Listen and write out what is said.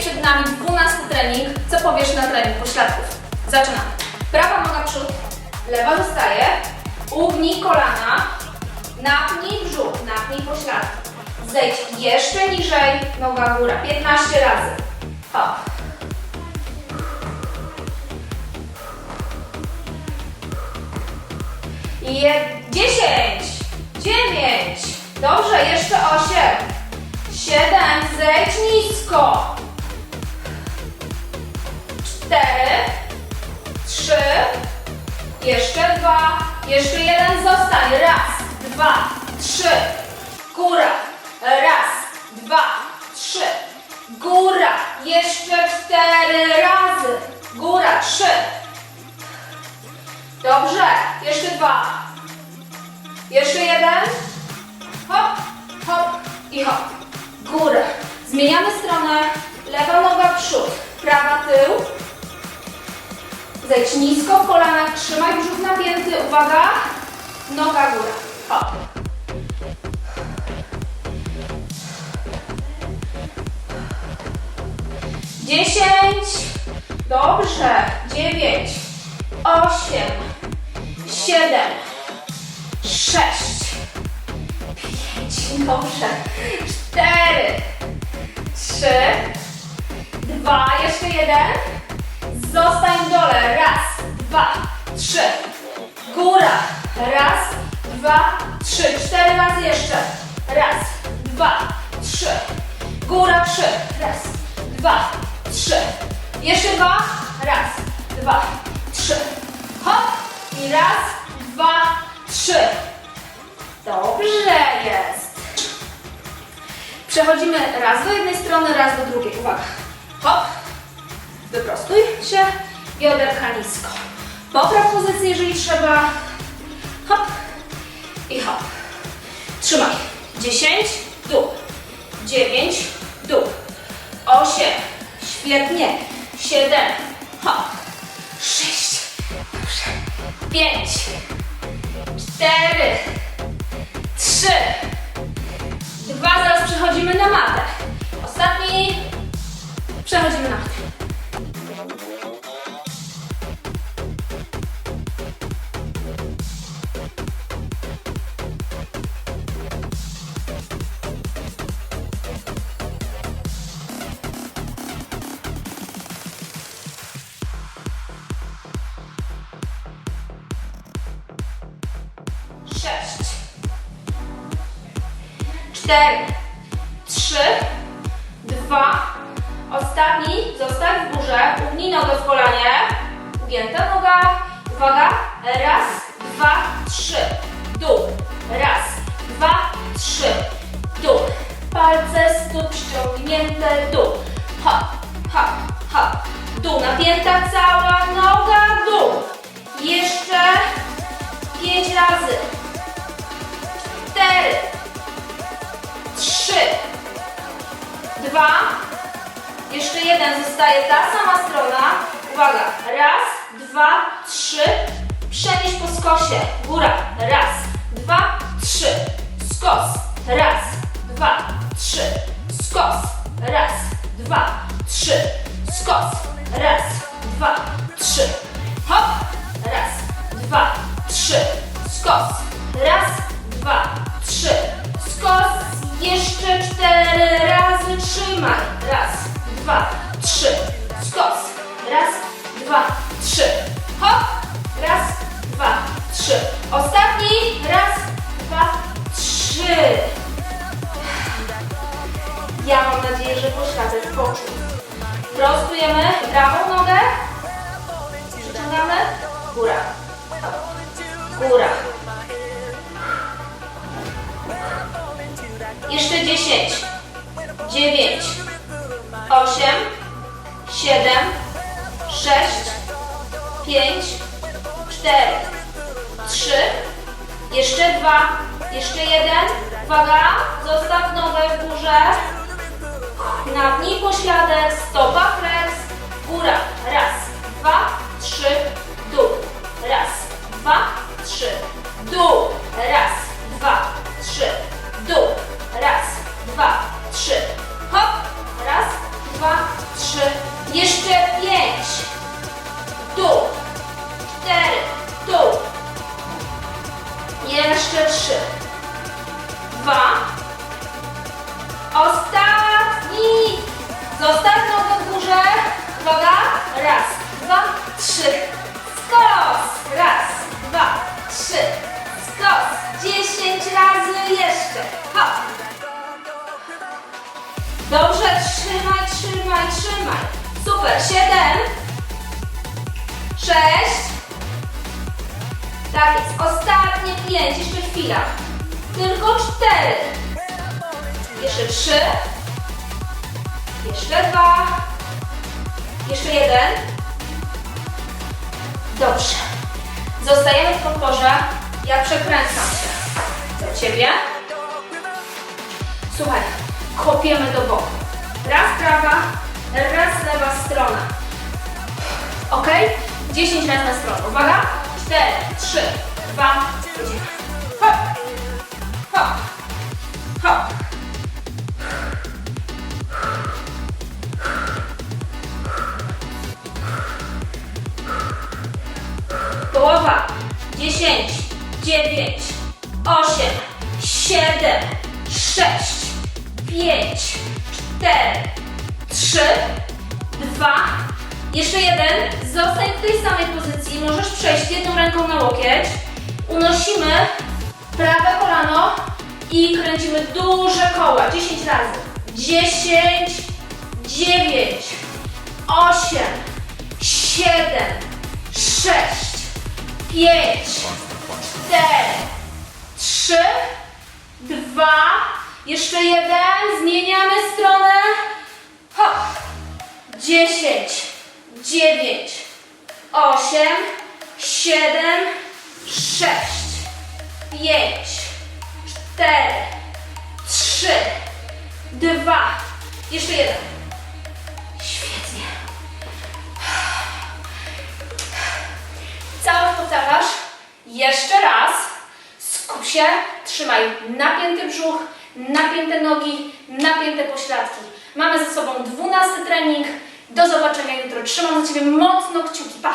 Przed nami 12 trening. Co powiesz na trening pośladków? Zaczynamy. Prawa noga przód, lewa zostaje. Ugnij kolana, napnij brzuch, napnij pośladki. Zejdź jeszcze niżej, noga góra. 15 razy. Hop. Je, 10, 9, dobrze, jeszcze 8, 7, zejdź nisko, 4, 3, jeszcze 2, jeszcze jeden zostań, raz, dwa, trzy, góra, raz, dwa, trzy, góra, jeszcze cztery razy, góra, trzy, Dobrze, jeszcze dwa. Jeszcze jeden. Hop, hop i hop. Górę. Zmieniamy stronę. Lewa noga przód, prawa tył. Zejdź nisko w kolanach, trzymaj brzuch napięty. Uwaga. Noga góra. Hop. Dziesięć. Dobrze. Dziewięć. Osiem. Siedem. Sześć. Pięć. Dobrze. Cztery. Trzy. Dwa. Jeszcze jeden. Zostań w dole. Raz. Dwa. Trzy. Góra. Raz. Dwa. Trzy. Cztery razy jeszcze. Raz. Dwa. Trzy. Góra. Trzy. Raz. Dwa. Trzy. Jeszcze dwa. Raz. Dwa. Trzy. Hop. I raz. Dwa. Trzy. Dobrze jest. Przechodzimy raz do jednej strony, raz do drugiej. Uwaga. Hop. Się. Bioderka nisko. Popraw pozycję, jeżeli trzeba. Hop. I hop. Trzymaj. 10, dół. 9, dół. 8, świetnie. 7, hop. 6, dobrze. 5, 4, 3, 2, zaraz przechodzimy na matę. Ostatni, przechodzimy na matę. 4, 3, 2, ostatni, Zostań w górze, ugnij nogę w kolanie, ugięta noga, uwaga, raz, dwa, trzy, dół, raz, dwa, trzy, dół, palce stóp ściągnięte, dół, hop, hop, hop, dół, napięta cała noga, dół, jeszcze pięć razy, dwa, jeszcze jeden zostaje ta sama strona. Uwaga, raz, dwa, trzy, przenieś po skosie, góra, raz, dwa, trzy, skos, raz, dwa, trzy, skos, raz, dwa, trzy, skos, trzy, skos, raz, dwa, trzy, hop, raz, dwa, trzy, ostatni, raz, dwa, trzy. Ja mam nadzieję, że pośladek poczuł. Prostujemy prawą nogę, przyciągamy, góra, góra. Jeszcze 10, 9, 8, 7, 6, 5, 4, 3, jeszcze 2, jeszcze jeden. Uwaga, zostaw nogę w górze. Napnij pośladek, stopa flex, góra. Raz, dwa, trzy, dół. Raz, dwa, trzy, dół. Raz, Ostatni. Zostaw nogę w górze. Uwaga. Raz, dwa, trzy. Skos. Raz, dwa, trzy. Skos. Dziesięć razy jeszcze. Hop. Dobrze. Trzymaj, trzymaj, trzymaj. Super. Siedem. Sześć. Tak jest. Ostatnie pięć. Jeszcze chwila. Tylko cztery. Trzy. Jeszcze dwa. Jeszcze jeden. Dobrze. Zostajemy w podporze. Ja przekręcam się. Do ciebie. Słuchaj, kopiemy do boku. Raz prawa, raz lewa strona. Ok? 10 razy na stronę. Uwaga. 4, 3, 2, 1. Hop. Hop. Hop. 8, 7, 6, 5, 4, 3, 2, jeszcze jeden. Zostań w tej samej pozycji. Możesz przejść jedną ręką na łokieć. Unosimy prawe kolano i kręcimy duże koła. 10 razy. 10, 9, 8, 7, 6, 5, 4, 3, 2, jeszcze jeden. Zmieniamy stronę. Hop. 10, 9, 8, 7, 6, 5, 4, 3, 2, jeszcze jeden. Się, trzymaj napięty brzuch, napięte nogi, napięte pośladki. Mamy ze sobą 12 trening. Do zobaczenia jutro. Trzymam za Ciebie mocno kciuki. Pa!